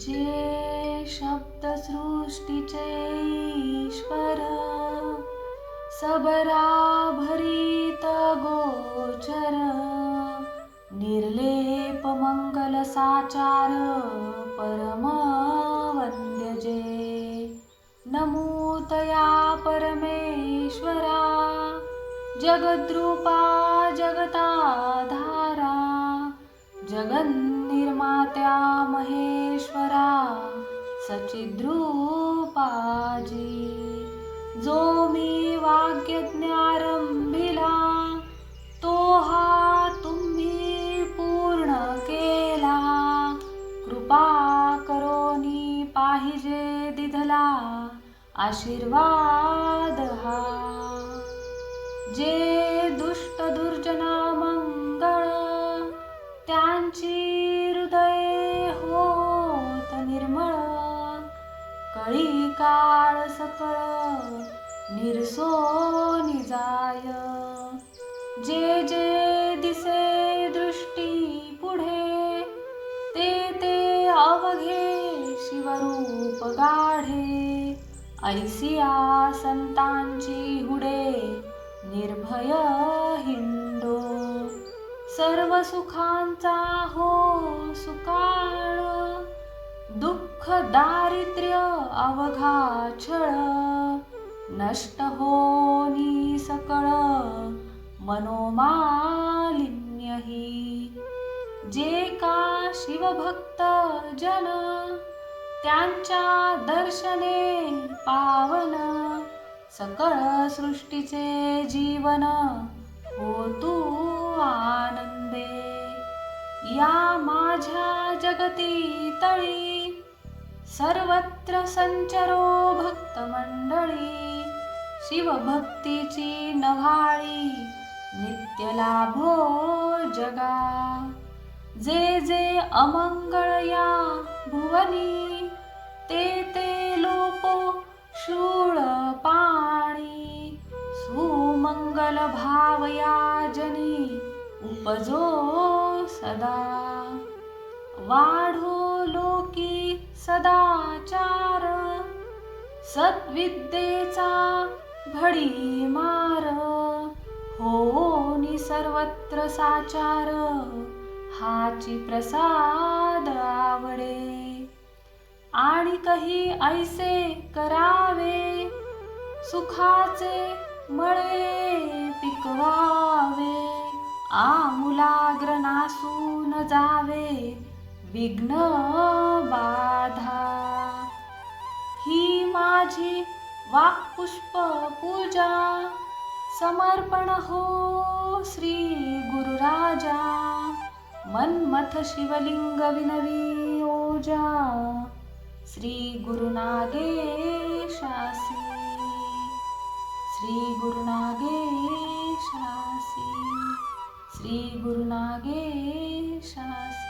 जे शब्दसृष्टीचे ईश्वर सबरा भरीत गोचर निर्लेप मंगल साचार परम वंद्य जे नमूतया परमेश्वरा जगद्रूपा जगताधारा जगन् त्या महेश्वरा सचिद्रूपाजी. जो मी वाक्यज्ञारंभिला तो हा तुम्ही पूर्ण केला. कृपा करोनी पाहिजे दिधला आशीर्वाद हा. जे दुष्ट दुर्जना मंगळ त्यांची काळ सकळ निरसो निजाय. जे जे दिसे दृष्टी पुढे ते ते अवघे शिवरूप गाढे. ऐसिया संतांची हुडे निर्भय हिंडो. सर्व सुखांचा हो सुकाळ दुःख दारिद्र्य अवघा छळ नष्ट होनी सकळ मनोमालिन्यही. जे का शिवभक्त जन त्यांच्या दर्शने पावन सकळ सृष्टीचे जीवन हो तू आनंदे. या माझ्या जगती तळी सर्वत्र संचरो भक्त मंडळी शिवभक्तीची नव्हाळी नित्य लाभो जगा. जे जे अमंगळ या भुवनी ते ते लोपो शूळ पाणी. सुमंगल भावया जनी उपजो सदा. वाढो लो सदाचार सद्विद्येचा घडी मार हो नि सर्वत्र साचार हाची प्रसाद आवडे. आणि कही ऐसे करावे सुखाचे मळे पिकवावे आमुलाग्र नासून जावे विघ्न बाधा ही माझी वाक्पुष्प पूजा समर्पण हो श्री गुरुराजा. मन्मथ शिवलिंग विनवी ओजा. श्री गुरुनागेशासी श्री गुरुनागे शासी श्री गुरुनागेशासी